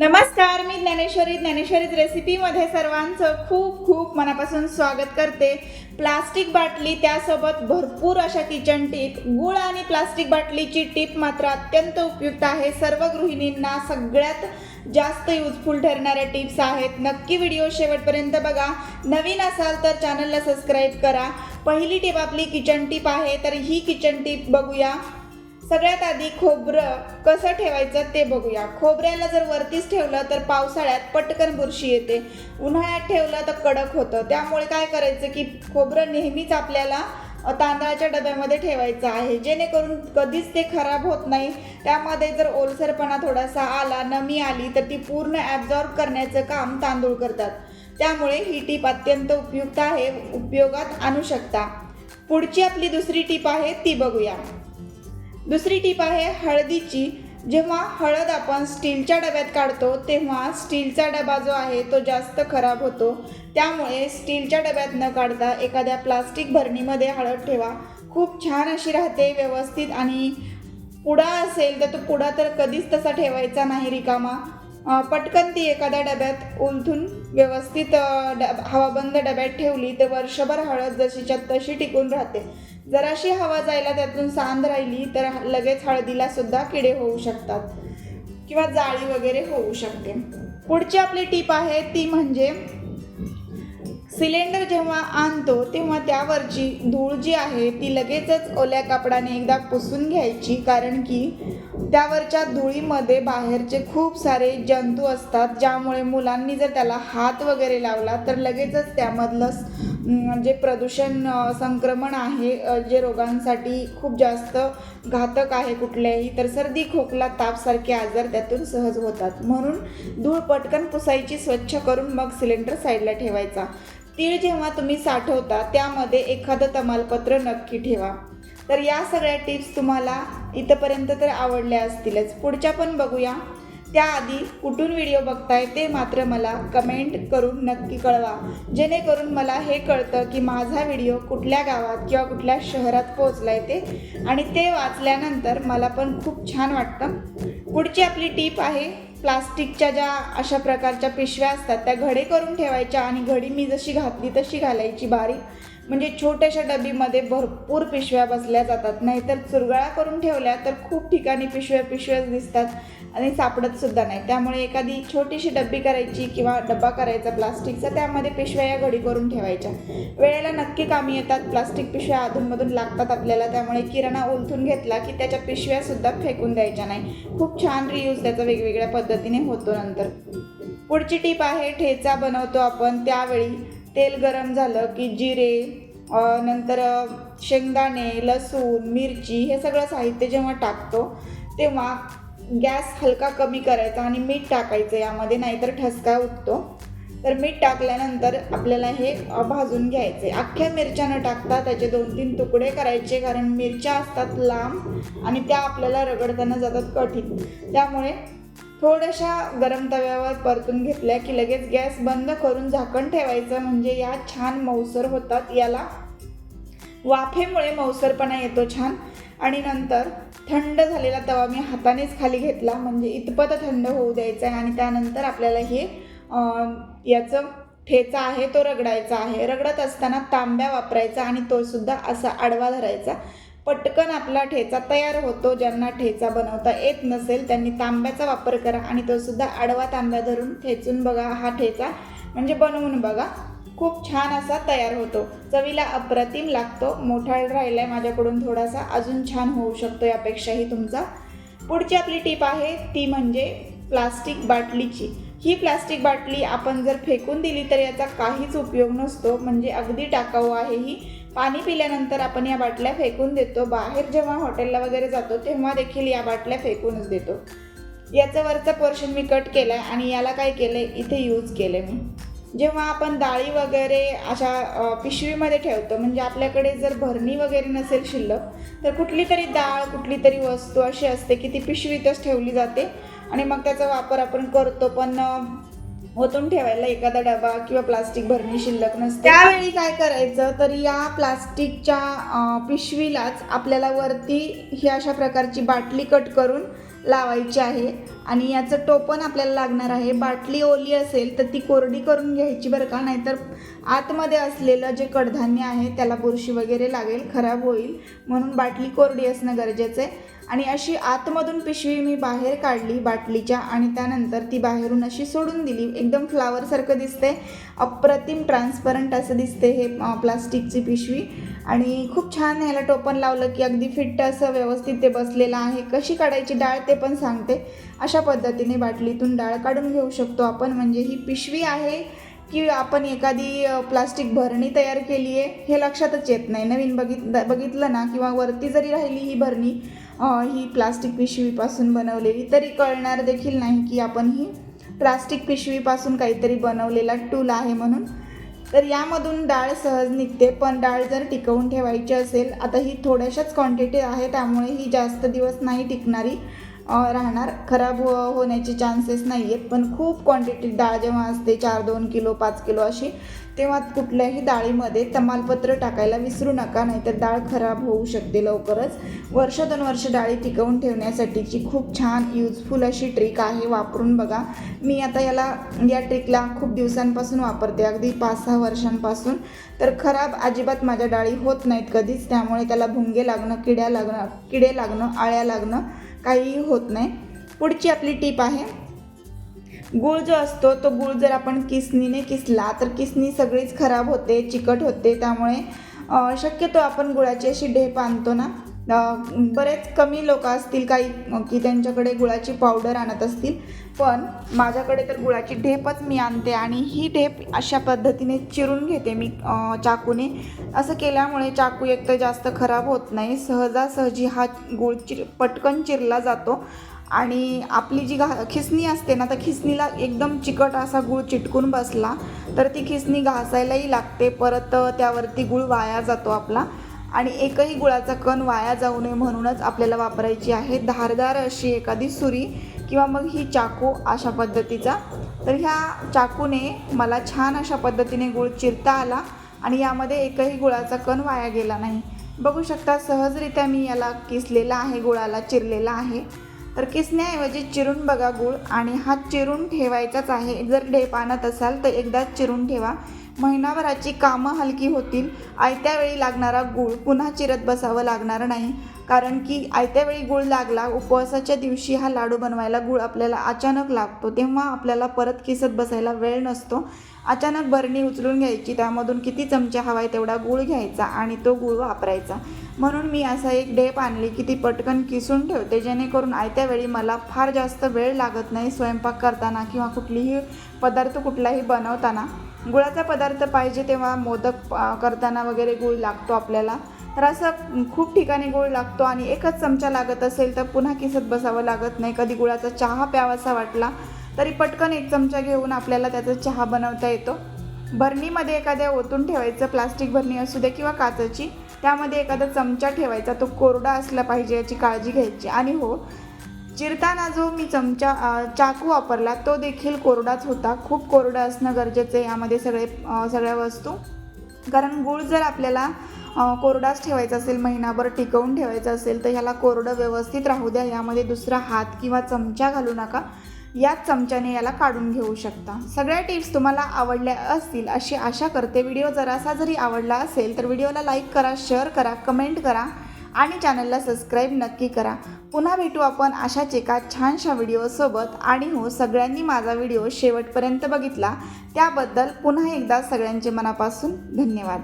नमस्कार मी ज्ञानेश्वरी. ज्ञानेश्वरी रेसिपीमध्ये सर्वांचं खूप खूप मनापासून स्वागत करते. प्लास्टिक बाटली त्यासोबत भरपूर अशा किचन टीप गुळ आणि प्लास्टिक बाटलीची टीप मात्र अत्यंत उपयुक्त आहे. सर्व गृहिणींना सगळ्यात जास्त युजफुल ठरणाऱ्या टिप्स आहेत. नक्की व्हिडिओ शेवटपर्यंत बघा. नवीन असाल तर चॅनलला सबस्क्राईब करा. पहिली टीप आपली किचन टीप आहे तर ही किचन टीप बघूया. सगळ्यात आधी खोबरं कसं ठेवायचं ते बघूया. खोबऱ्याला जर वरतीच ठेवलं तर पावसाळ्यात पटकन बुरशी येते. उन्हाळ्यात ठेवलं तर कडक होतं. त्यामुळे काय करायचं की खोबरं नेहमीच आपल्याला तांदळाच्या डब्यामध्ये ठेवायचं आहे. जेणेकरून कधीच ते खराब होत नाही. त्यामध्ये जर ओलसरपणा थोडासा आला नमी आली तर ती पूर्ण ॲब्झॉर्ब करण्याचं काम तांदूळ करतात. त्यामुळे ही टीप अत्यंत उपयुक्त आहे. उपयोगात आणू शकता. पुढची आपली दुसरी टीप आहे ती बघूया. दुसरी टीप आहे हळदीची. जेव्हा हळद आपण स्टीलच्या डब्यात काढतो तेव्हा स्टीलचा डबा जो आहे तो जास्त खराब होतो. त्यामुळे स्टीलच्या डब्यात न काढता एखाद्या प्लास्टिक भरणीमध्ये हळद ठेवा. खूप छान अशी राहते व्यवस्थित आणि पुडा असेल तर तो पुडा तर कधीच तसा ठेवायचा नाही रिकामा. पटकन ती एखाद्या डब्यात ओलथून व्यवस्थित डब हवाबंद डब्यात ठेवली तर वर्षभर हळद जशीच्या तशी टिकून राहते. जराशी हवा जायला त्यातून सांद राहिली तर लगेच हळदीला सुद्धा किडे होऊ शकतात किंवा जाळी वगैरे होऊ शकते. पुढची आपली टीप आहे ती म्हणजे सिलेंडर जेव्हा आणतो तेव्हा त्यावरची धूळ जी आहे ती लगेचच ओल्या कापडाने एकदा पुसून घ्यायची कारण की त्यावरच्या धुळीमध्ये बाहेरचे खूप सारे जंतू असतात ज्यामुळे मुलांनी जर त्याला हात वगैरे लावला तर लगेचच त्यामधलं जे प्रदूषण संक्रमण आहे जे रोगांसाठी खूप जास्त घातक आहे कुठल्याही तर सर्दी खोकला तापसारखे आजार त्यातून सहज होतात. म्हणून धूळ पटकन पुसायची स्वच्छ करून मग सिलेंडर साईडला ठेवायचा. तीळ जेव्हा तुम्ही साठवता त्यामध्ये एखादं तमालपत्र नक्की ठेवा. तर या सगळ्या टिप्स तुम्हाला इथंपर्यंत तर आवडल्या असतीलच. पुढच्या पण बघूया. त्याआधी कुठून व्हिडिओ बघताय ते मात्र मला कमेंट करून नक्की कळवा. जेणेकरून मला हे कळतं की माझा व्हिडिओ कुठल्या गावात किंवा कुठल्या शहरात पोहोचला आहे ते. आणि ते वाचल्यानंतर मला पण खूप छान वाटतं. पुढची आपली टीप आहे प्लास्टिकच्या ज्या अशा प्रकारच्या पिशव्या असतात त्या घडे करून ठेवायच्या आणि घडी मी जशी घातली तशी घालायची बारीक. म्हणजे छोट्याशा डबीमध्ये भरपूर पिशव्या बसल्या जातात. नाहीतर चुरगळा करून ठेवल्या तर खूप ठिकाणी पिशव्या पिशव्याच दिसतात आणि सापडतसुद्धा नाही. त्यामुळे एखादी छोटीशी डब्बी करायची किंवा डब्बा करायचा प्लास्टिकचा त्यामध्ये पिशव्या या घडी करून ठेवायच्या. वेळेला नक्की कामी येतात. प्लास्टिक पिशव्या अधूनमधून लागतात आपल्याला. त्यामुळे किराणा ओलथून घेतला की त्याच्या पिशव्यासुद्धा फेकून द्यायच्या नाही. खूप छान रियूज त्याचा वेगवेगळ्या पद्धतीने होतो नंतर. पुढची टीप आहे ठेचा बनवतो आपण. त्यावेळी तेल गरम झालं की जिरे नंतर शेंगदाणे लसूण मिरची हे सगळं साहित्य जेव्हा टाकतो तेव्हा गॅस हलका कमी करायचा आणि मीठ टाकायचं यामध्ये नाहीतर ठसका उठतो. तर मीठ टाकल्यानंतर आपल्याला हे भाजून घ्यायचे. अख्ख्या मिरच्या न टाकता त्याचे दोन तीन तुकडे करायचे कारण मिरच्या असतात लांब आणि त्या आपल्याला रगडताना जातात कठीण. त्यामुळे थोड्याशा गरम तव्यावर परतून घेतल्या की लगेच गॅस बंद करून झाकण ठेवायचं म्हणजे या छान मऊसर होतात याला वाफेमुळे मौसरपणा येतो छान. आणि नंतर थंड झालेला तवा मी हातानेच खाली घेतला. म्हणजे इतपत थंड होऊ द्यायचा आहे आणि त्यानंतर आपल्याला हे याचं ठेचा आहे तो रगडायचा आहे. रगडत असताना तांब्या वापरायचा आणि तो सुद्धा असा आडवा धरायचा. पटकन आपला ठेचा तयार होतो. ज्यांना ठेचा बनवता येत नसेल त्यांनी तांब्याचा वापर करा आणि तो सुद्धा आडवा तांब्या धरून ठेचून बघा. हा ठेचा म्हणजे बनवून बघा. खूप छान असा तयार होतो. चवीला अप्रतिम लागतो. मोठा राहिला आहे माझ्याकडून थोडासा. अजून छान होऊ शकतो यापेक्षाही तुमचा. पुढची आपली टीप आहे ती म्हणजे प्लास्टिक बाटलीची. ही प्लास्टिक बाटली आपण जर फेकून दिली तर याचा काहीच उपयोग नसतो. म्हणजे अगदी टाकाऊ आहे ही. पाणी पिल्यानंतर आपण या बाटल्या फेकून देतो. बाहेर जेव्हा हॉटेलला वगैरे जातो तेव्हा देखील या बाटल्या फेकूनच देतो. याचं वरचं पोर्शन मी कट केलं आहे आणि याला काय केलं आहे इथे यूज केलं मी. जेव्हा आपण डाळी वगैरे अशा पिशवीमध्ये ठेवतो म्हणजे आपल्याकडे जर भरणी वगैरे नसेल शिल्लक तर कुठली तरी डाळ कुठली तरी वस्तू अशी असते की ती पिशवीतच ठेवली जाते आणि मग त्याचा वापर आपण करतो. पण ओतून ठेवायला एखादा डबा किंवा प्लास्टिक भरणी शिल्लक नसते. त्यावेळी काय करायचं तर या प्लास्टिकच्या पिशवीलाच आपल्याला वरती ही अशा प्रकारची बाटली कट करून लावायची आहे. आणि याचं टोपण आपल्याला लागणार आहे. बाटली ओली असेल तर ती कोरडी करून घ्यायची बरं का? नाहीतर आतमध्ये असलेलं जे कडधान्य आहे त्याला बुरशी वगैरे लागेल खराब होईल. म्हणून बाटली कोरडी असणं गरजेचं आहे. आणि अशी आतमधून पिशवी मी बाहेर काढली बाटलीच्या आणि त्यानंतर ती बाहेरून अशी सोडून दिली. एकदम फ्लावरसारखं दिसते अप्रतिम ट्रान्सपरंट असं दिसते हे प्लास्टिकची पिशवी. आणि खूप छान ह्याला टोपण लावलं की अगदी फिट्ट असं व्यवस्थित ते बसलेलं आहे. कशी काढायची डाळ ते पण सांगते. अशा पद्धतीने बाटलीतून डाळ काढून घेऊ शकतो आपण. म्हणजे ही पिशवी आहे की आपण एखादी प्लास्टिक भरणी तयार केली आहे हे लक्षातच येत नाही. नवीन बघित बघितलं ना किंवा वरती जरी राहिली ही भरणी ही प्लास्टिक पिशवीपासून बनवलेली तरी कळणार देखील नाही की आपण ही प्लास्टिक पिशवीपासून काहीतरी बनवलेला टूल आहे म्हणून तर यामधून डाळ सहज निघते पण डाळ जर टिकवून ठेवायची असेल आता ही थोड्याशाच क्वांटिटी आहे त्यामुळे ही जास्त दिवस नाही टिकणारी. राहणार. खराब हो, होण्याचे चान्सेस नाही आहेत पण खूप क्वांटिटी डाळ जेव्हा असते चार दोन किलो पाच किलो अशी तेव्हा कुठल्याही डाळीमध्ये तमालपत्र टाकायला विसरू नका नाहीतर डाळ खराब होऊ शकते लवकरच. वर्ष दोन वर्ष डाळी टिकवून ठेवण्यासाठीची खूप छान युजफुल अशी ट्रिक आहे वापरून बघा. मी आता याला या ट्रिकला खूप दिवसांपासून वापरते अगदी पाच सहा वर्षांपासून. तर खराब अजिबात माझ्या डाळी होत नाहीत कधीच त्यामुळे त्याला भुंगे लागणं किड्या लागणं किडे लागणं आळ्या लागणं काहीही होत नाही. पुढची आपली टीप आहे. गूळ जो असतो तो गूळ जर आपण किसनीने किसला तर किसनी सगळीच खराब होते चिकट होते त्यामुळे शक्यतो आपण गुळाची अशी ढेप आणतो ना. बरेच कमी लोक असतील काही की त्यांच्याकडे गुळाची पावडर आणत असतील पण माझ्याकडे तर गुळाची ढेपच मी आणते आणि ही ढेप अशा पद्धतीने चिरून घेते मी चाकूने. असं केल्यामुळे चाकू एक तर जास्त खराब होत नाही सहजासहजी हा गुळ चिर पटकन चिरला जातो आणि आपली जी घा खिसणी असते ना तर खिसणीला एकदम चिकट असा गूळ चिटकून बसला तर ती खिसणी घासायलाही लागते परत त्यावरती गूळ वाया जातो आपला. आणि एकही गुळाचा कण वाया जाऊ नये म्हणूनच आपल्याला वापरायची आहे धारदार अशी एखादी सुरी किंवा मग ही चाकू अशा पद्धतीचा. तर ह्या चाकूने मला छान अशा पद्धतीने गूळ चिरता आला आणि यामध्ये एकही गुळाचा कण वाया गेला नाही. बघू शकता सहजरित्या मी याला किसलेला आहे गुळाला चिरलेला आहे. तर किसण्याऐवजी चिरून बघा गूळ आणि हा चिरून ठेवायचाच आहे. जर ढेप आणत असाल तर एकदाच चिरून ठेवा. महिनाभराची कामं हलकी होतील. आयत्या वेळी लागणारा गूळ पुन्हा चिरत बसावं लागणार नाही. कारण की आयत्या वेळी गूळ लागला उपवासाच्या दिवशी हा लाडू बनवायला गूळ आपल्याला अचानक लागतो. तेव्हा आपल्याला परत किसत बसायला वेळ नसतो. अचानक बरणी उचलून घ्यायची त्यामधून किती चमचे हवा आहे तेवढा गूळ घ्यायचा आणि तो गूळ वापरायचा. म्हणून मी असा एक डेप आणली की ती पटकन किसून ठेवते. जेणेकरून आयत्या वेळी मला फार जास्त वेळ लागत नाही स्वयंपाक करताना किंवा कुठलीही पदार्थ कुठलाही बनवताना. गुळाचा पदार्थ पाहिजे तेव्हा मोदक करताना वगैरे गूळ लागतो आपल्याला. तर असं खूप ठिकाणी गूळ लागतो आणि एकच चमचा लागत असेल तर पुन्हा किसत बसावं लागत नाही. कधी गुळाचा चहा प्यावासा वाटला तरी पटकन एक चमचा घेऊन आपल्याला त्याचा चहा बनवता येतो. भरणीमध्ये एखाद्या ओतून ठेवायचं प्लास्टिक भरणी असू दे किंवा काचेची त्यामध्ये एखादा चमचा ठेवायचा. तो कोरडा असला पाहिजे याची काळजी घ्यायची. आणि हो चिरताना जो मी चमचा चाकू वापरला तो देखील कोरडाच होता. खूप कोरडा असणं गरजेचं आहे यामध्ये सगळे सगळ्या वस्तू. कारण गूळ जर आपल्याला कोरडाच ठेवायचा असेल महिनाभर टिकवून ठेवायचं असेल तर ह्याला कोरडं व्यवस्थित राहू द्या. यामध्ये दुसरा हात किंवा चमचा घालू नका. याच चमच्याने याला काढून घेऊ शकता. सगळ्या टिप्स तुम्हाला आवडल्या असतील अशी आशा करते. व्हिडिओ जरासा जरी आवडला असेल तर व्हिडिओला लाईक करा शेअर करा कमेंट करा. आणि चॅनलला सबस्क्राईब नक्की करा. पुन्हा भेटू आपण अशाच एका छानशा व्हिडिओसोबत आणि हो सगळ्यांनी माझा व्हिडिओ शेवटपर्यंत बघितला. त्याबद्दल पुन्हा एकदा सगळ्यांचे मनापासून धन्यवाद.